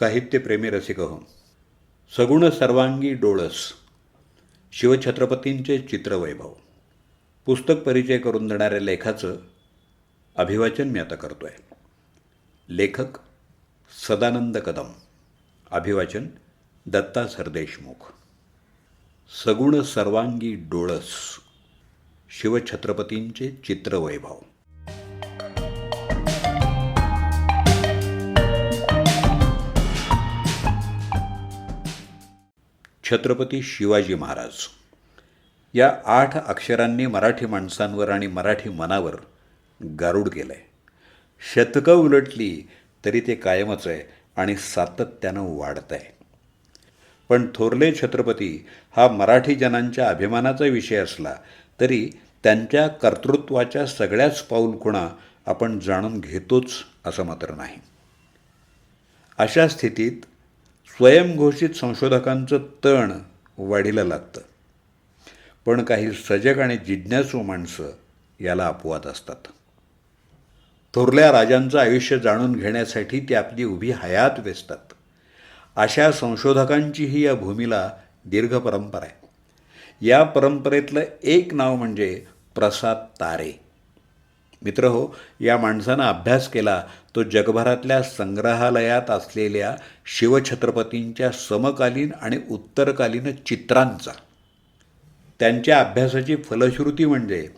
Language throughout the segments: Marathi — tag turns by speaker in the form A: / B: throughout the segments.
A: साहित्यप्रेमी रसिक हो सगुण सर्वांगी डोळस. शिवछत्रपतींचे चित्रवैभव. पुस्तक परिचय करून देणाऱ्या लेखाचं अभिवाचन मी आता करतो आहे लेखक सदानंद कदम. अभिवाचन दत्ता सरदेशमुख. सगुण सर्वांगी डोळस. शिवछत्रपतींचे चित्रवैभव. छत्रपती शिवाजी महाराज. या आठ अक्षरांनी मराठी माणसांवर आणि मराठी मनावर गारूड केलं आहे शतकं उलटली तरी ते कायमच आहे आणि सातत्यानं वाढत आहे पण थोरले छत्रपती हा मराठी जनांच्या अभिमानाचा विषय असला तरी त्यांच्या कर्तृत्वाच्या सगळ्याच पाऊलखुणा आपण जाणून घेतोच असं मात्र नाही. अशा स्थितीत स्वयंघोषित संशोधकांचं तण वाढीला लागतं. पण काही सजग आणि जिज्ञासू माणसं याला अपवाद असतात. थोरल्या राजांचं आयुष्य जाणून घेण्यासाठी ती आपली उभी हयात वेचतात. अशा संशोधकांचीही या भूमीला दीर्घ परंपरा आहे. या परंपरेतलं एक नाव म्हणजे प्रसाद तारे. मित्र हो या माणसानं अभ्यास केला तो जगभरातल्या संग्रहालयात असलेल्या शिवछत्रपतींच्या समकालीन आणि उत्तरकालीन चित्रांचा. त्यांच्या अभ्यासाची फलश्रुती म्हणजे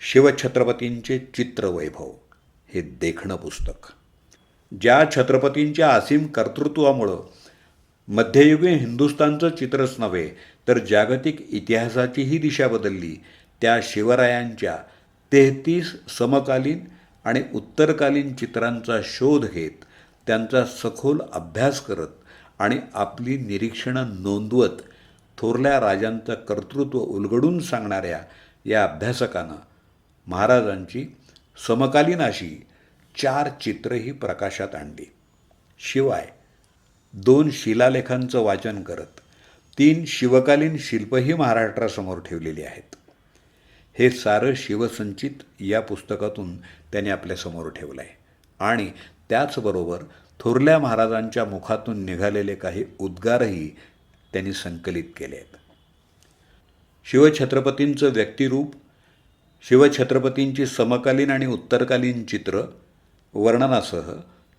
A: शिवछत्रपतींचे चित्रवैभव हे देखणं पुस्तक. ज्या छत्रपतींच्या असीम कर्तृत्वामुळं मध्ययुगीन हिंदुस्थानचं चित्रच नव्हे तर जागतिक इतिहासाचीही दिशा बदलली त्या शिवरायांच्या तेहतीस समकालीन आणि उत्तरकालीन चित्रांचा शोध घेत त्यांचा सखोल अभ्यास करत आणि आपली निरीक्षणं नोंदवत थोरल्या राजांचं कर्तृत्व उलगडून सांगणाऱ्या या अभ्यासकानं महाराजांची समकालीन अशी चार चित्रही प्रकाशात आणली. शिवाय दोन शिलालेखांचं वाचन करत तीन शिवकालीन शिल्पही महाराष्ट्रासमोर ठेवलेली आहेत. हे सारं शिवसंचित या पुस्तकातून त्याने आपल्यासमोर ठेवलं आहे आणि त्याचबरोबर थोरल्या महाराजांच्या मुखातून निघालेले काही उद्गारही त्यांनी संकलित केले आहेत शिवछत्रपतींचं व्यक्तिरूप शिवछत्रपतींची समकालीन आणि उत्तरकालीन चित्र वर्णनासह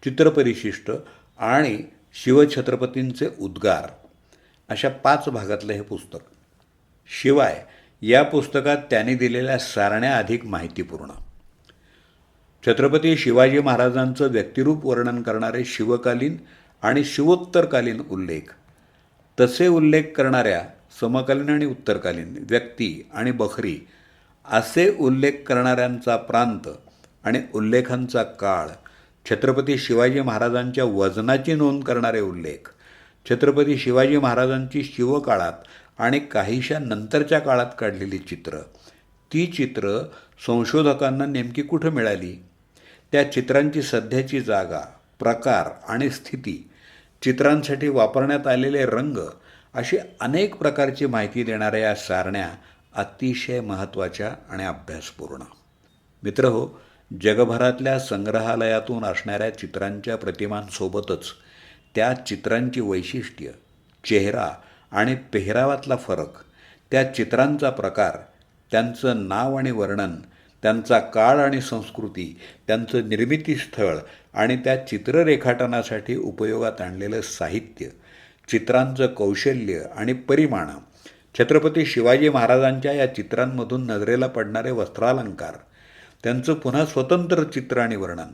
A: चित्रपरिशिष्ट आणि शिवछत्रपतींचे उद्गार अशा पाच भागातलं हे पुस्तक. शिवाय या पुस्तकात त्यांनी दिलेल्या सारण्या अधिक माहितीपूर्ण. छत्रपती शिवाजी महाराजांचं व्यक्तिरूप वर्णन करणारे शिवकालीन आणि शिवोत्तरकालीन उल्लेख. तसे उल्लेख करणाऱ्या समकालीन आणि उत्तरकालीन व्यक्ती आणि बखरी असे उल्लेख करणाऱ्यांचा प्रांत आणि उल्लेखांचा काळ छत्रपती शिवाजी महाराजांच्या वजनाची नोंद करणारे उल्लेख छत्रपती शिवाजी महाराजांची शिवकाळात आणि काहीशा नंतरच्या काळात काढलेली चित्र. ती चित्र संशोधकांना नेमकी कुठं मिळाली? त्या चित्रांची सध्याची जागा प्रकार आणि स्थिती चित्रांसाठी वापरण्यात आलेले रंग अशी अनेक प्रकारची माहिती देणाऱ्या या सारण्या अतिशय महत्त्वाच्या आणि अभ्यासपूर्ण. मित्र हो जगभरातल्या संग्रहालयातून असणाऱ्या चित्रांच्या प्रतिमांसोबतच त्या चित्रांची वैशिष्ट्य चेहरा आणि पेहरावातला फरक त्या चित्रांचा प्रकार त्यांचं नाव आणि वर्णन त्यांचा काळ आणि संस्कृती त्यांचं निर्मितीस्थळ आणि त्या चित्र रेखाटनासाठी उपयोगात आणलेलं साहित्य चित्रांचं कौशल्य आणि परिमाण. छत्रपती शिवाजी महाराजांच्या या चित्रांमधून नजरेला पडणारे वस्त्रालंकार त्यांचं पुन्हा स्वतंत्र चित्र आणि वर्णन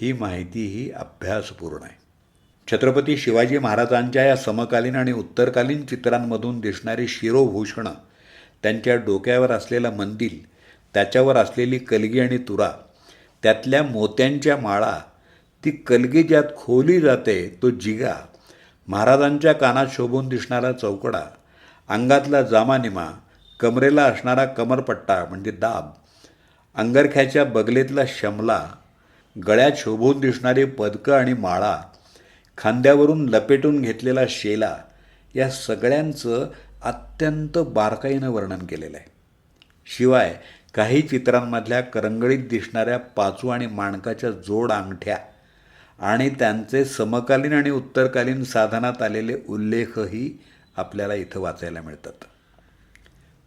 A: ही माहिती ही अभ्यासपूर्ण आहे. छत्रपती शिवाजी महाराजांच्या या समकालीन आणि उत्तरकालीन चित्रांमधून दिसणारी शिरोभूषणं त्यांच्या डोक्यावर असलेलं मंदिल त्याच्यावर असलेली कलगी आणि तुरा त्यातल्या मोत्यांच्या माळा ती कलगी ज्यात खोली जाते तो जिगा महाराजांच्या कानात शोभून दिसणारा चौकडा अंगातला जामानिमा कमरेला असणारा कमरपट्टा म्हणजे दाब अंगरख्याच्या बगलेतला शमला गळ्यात शोभून दिसणारी पदकं आणि माळा खांद्यावरून लपेटून घेतलेला शेला या सगळ्यांचं अत्यंत बारकाईनं वर्णन केलेलं आहे. शिवाय काही चित्रांमधल्या करंगळीत दिसणाऱ्या पाचू आणि माणकाच्या जोड अंगठ्या आणि त्यांचे समकालीन आणि उत्तरकालीन साधनात आलेले उल्लेखही आपल्याला इथं वाचायला मिळतात.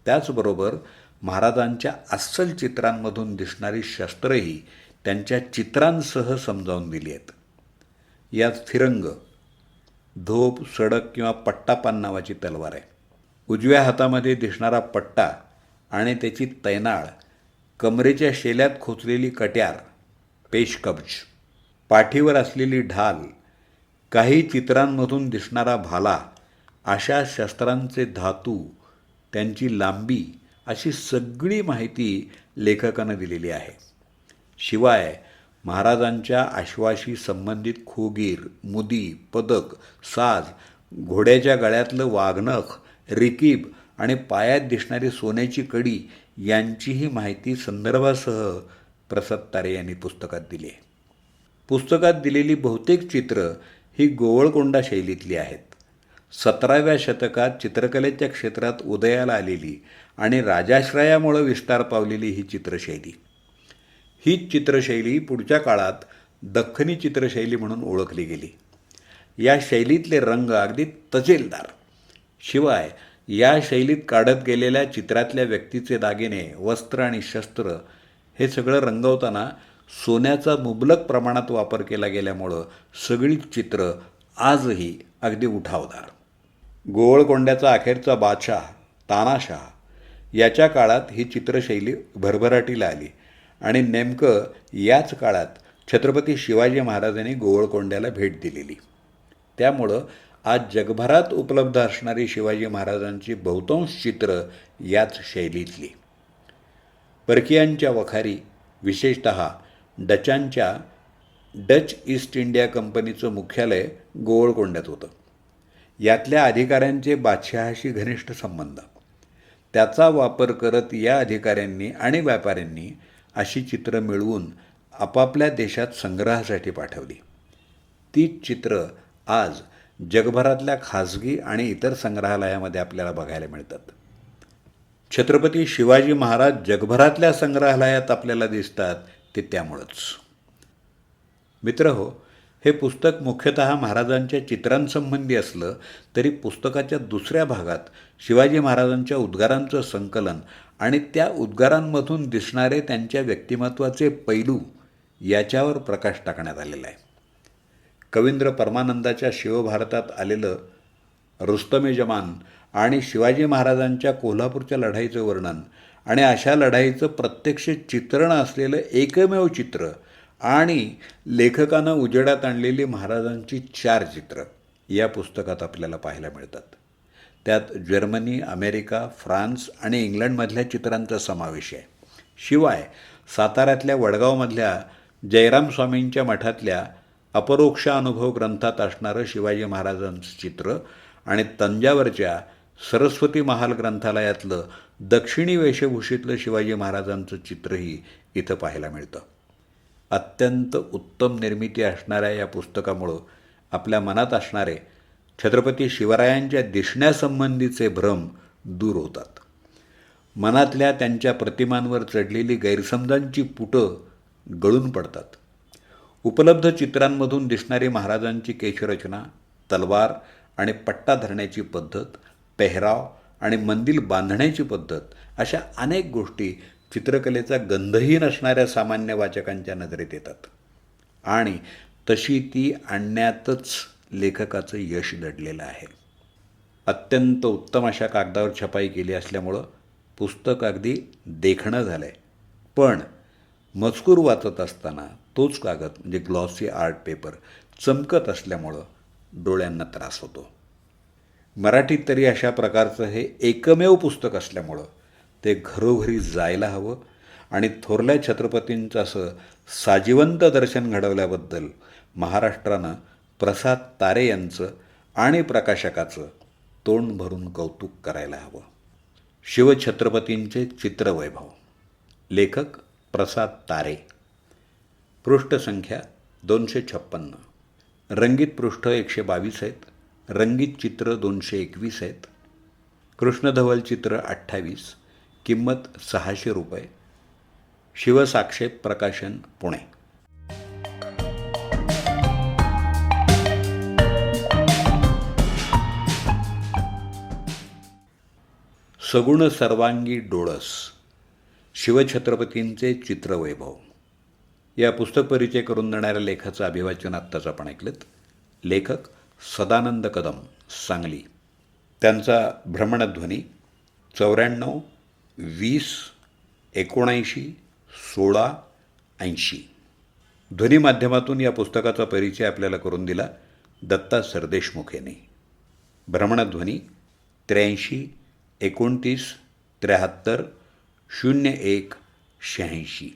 A: त्याचबरोबर महाराजांच्या अस्सल चित्रांमधून दिसणारी शस्त्रही त्यांच्या चित्रांसह समजावून दिली आहेत. यात फिरंग धोप सडक किंवा पट्टापान नावाची तलवार आहे. उजव्या हातामध्ये दिसणारा पट्टा आणि त्याची तैनाळ कमरेच्या शेल्यात खोचलेली कट्यार पेशकब्ज पाठीवर असलेली ढाल काही चित्रांमधून दिसणारा भाला अशा शस्त्रांचे धातू त्यांची लांबी अशी सगळी माहिती लेखकानं दिलेली आहे. शिवाय महाराजांच्या आश्वाशी संबंधित खोगीर मुदी पदक साज घोड्याच्या गळ्यातलं वाघनख रिकीब आणि पायात दिसणारी सोन्याची कडी यांचीही माहिती संदर्भासह प्रसाद तारे यांनी पुस्तकात दिली आहे. पुस्तकात दिलेली बहुतेक चित्रं ही गोवळकोंडा शैलीतली आहेत. सतराव्या शतकात चित्रकलेच्या क्षेत्रात उदयाला आलेली आणि राजाश्रयामुळं विस्तार पावलेली ही चित्रशैली. ही चित्रशैली पुढच्या काळात दख्खनी चित्रशैली म्हणून ओळखली गेली. या शैलीतले रंग अगदी तजेलदार. शिवाय या शैलीत काढत गेलेल्या चित्रातल्या व्यक्तीचे दागिने वस्त्र आणि शस्त्र हे सगळं रंगवताना सोन्याचा मुबलक प्रमाणात वापर केला गेल्यामुळं सगळी चित्र आजही अगदी उठावदार. गोवळकोंड्याचा अखेरचा बादशाह तानाशाह याच्या काळात ही चित्रशैली भरभराटीला आली. आणि नेमकं याच काळात छत्रपती शिवाजी महाराजांनी गोवळकोंड्याला भेट दिलेली. त्यामुळं आज जगभरात उपलब्ध असणारी शिवाजी महाराजांची बहुतांश चित्र याच शैलीतली. परकीयांच्या वखारी विशेषत डचांच्या डच ईस्ट इंडिया कंपनीचं मुख्यालय गोवळकोंड्यात होतं. यातल्या अधिकाऱ्यांचे बादशहाशी घनिष्ठ संबंध. त्याचा वापर करत या अधिकाऱ्यांनी आणि व्यापाऱ्यांनी अशी चित्रं मिळवून आपापल्या देशात संग्रहासाठी पाठवली. ती चित्रं आज जगभरातल्या खाजगी आणि इतर संग्रहालयामध्ये आपल्याला बघायला मिळतात. छत्रपती शिवाजी महाराज जगभरातल्या संग्रहालयात आपल्याला दिसतात ते त्यामुळंच. मित्र हो हे पुस्तक मुख्यतः महाराजांच्या चित्रांसंबंधी असलं तरी पुस्तकाच्या दुसऱ्या भागात शिवाजी महाराजांच्या उद्गारांचं संकलन आणि त्या उद्गारांमधून दिसणारे त्यांच्या व्यक्तिमत्वाचे पैलू याच्यावर प्रकाश टाकण्यात आलेला आहे. कवींद्र परमानंदाच्या शिवभारतात आलेलं रुस्तमे जमान आणि शिवाजी महाराजांच्या कोल्हापूरच्या लढाईचं वर्णन आणि अशा लढाईचं प्रत्यक्ष चित्रण असलेलं एकमेव चित्र आणि लेखकानं उजेडात आणलेली महाराजांची चार चित्र या पुस्तकात आपल्याला पाहायला मिळतात. त्यात जर्मनी अमेरिका फ्रान्स आणि इंग्लंडमधल्या चित्रांचा समावेश आहे. शिवाय साताऱ्यातल्या वडगावमधल्या जयराम स्वामींच्या मठातल्या अपरोक्ष अनुभव ग्रंथात असणारं शिवाजी महाराजांचं चित्र आणि तंजावरच्या सरस्वती महाल ग्रंथालयातलं दक्षिणी वेशभूषेतलं शिवाजी महाराजांचं चित्रही इथं पाहायला मिळतं. अत्यंत उत्तम निर्मिती असणाऱ्या या पुस्तकामुळं आपल्या मनात असणारे छत्रपती शिवरायांच्या दिसण्यासंबंधीचे भ्रम दूर होतात. मनातल्या त्यांच्या प्रतिमांवर चढलेली गैरसमजांची पुटं गळून पडतात. उपलब्ध चित्रांमधून दिसणारी महाराजांची केशरचना तलवार आणि पट्टा धरण्याची पद्धत पेहराव आणि मंदिर बांधण्याची पद्धत अशा अनेक गोष्टी चित्रकलेचा गंधही नसणाऱ्या सामान्य वाचकांच्या नजरेत येतात. आणि तशी ती आणण्यातच लेखकाचं यश दडलेलं आहे. अत्यंत उत्तम अशा कागदावर छपाई केली असल्यामुळं पुस्तक अगदी देखणं झालं आहे पण मजकूर वाचत असताना तोच कागद म्हणजे ग्लॉसी आर्ट पेपर चमकत असल्यामुळं डोळ्यांना त्रास होतो. मराठीत तरी अशा प्रकारचं हे एकमेव पुस्तक असल्यामुळं ते घरोघरी जायला हवं आणि थोरल्या छत्रपतींचं असं साजिवंत दर्शन घडवल्याबद्दल महाराष्ट्रानं प्रसाद तारे यांचं आणि प्रकाशकाचं तोंड भरून कौतुक करायला हवं. शिवछत्रपतींचे चित्रवैभव. लेखक प्रसाद तारे. पृष्ठसंख्या दोनशे छप्पन्न रंगीत पृष्ठ एकशे बावीस आहेत. रंगीत चित्र दोनशे एकवीस आहेत. कृष्णधवल चित्र अठ्ठावीस. किंमत सहाशे रुपये. शिवसाक्षेप प्रकाशन पुणे. सगुण सर्वांगी डोळस. शिवछत्रपतींचे चित्रवैभव. या पुस्तक परिचय करून देणाऱ्या लेखाचं अभिवाचन आत्ताच आपण ऐकलं लेखक सदानंद कदम सांगली. त्यांचा भ्रमणध्वनी चौऱ्याण्णव वीस एकोणऐंशी सोळा ऐंशी. ध्वनी माध्यमातून या पुस्तकाचा परिचय आपल्याला करून दिला दत्ता सरदेशमुख यांनी. भ्रमणध्वनी त्र्याऐंशी एकोणतीस त्र्याहत्तर शून्य एक शहाऐंशी.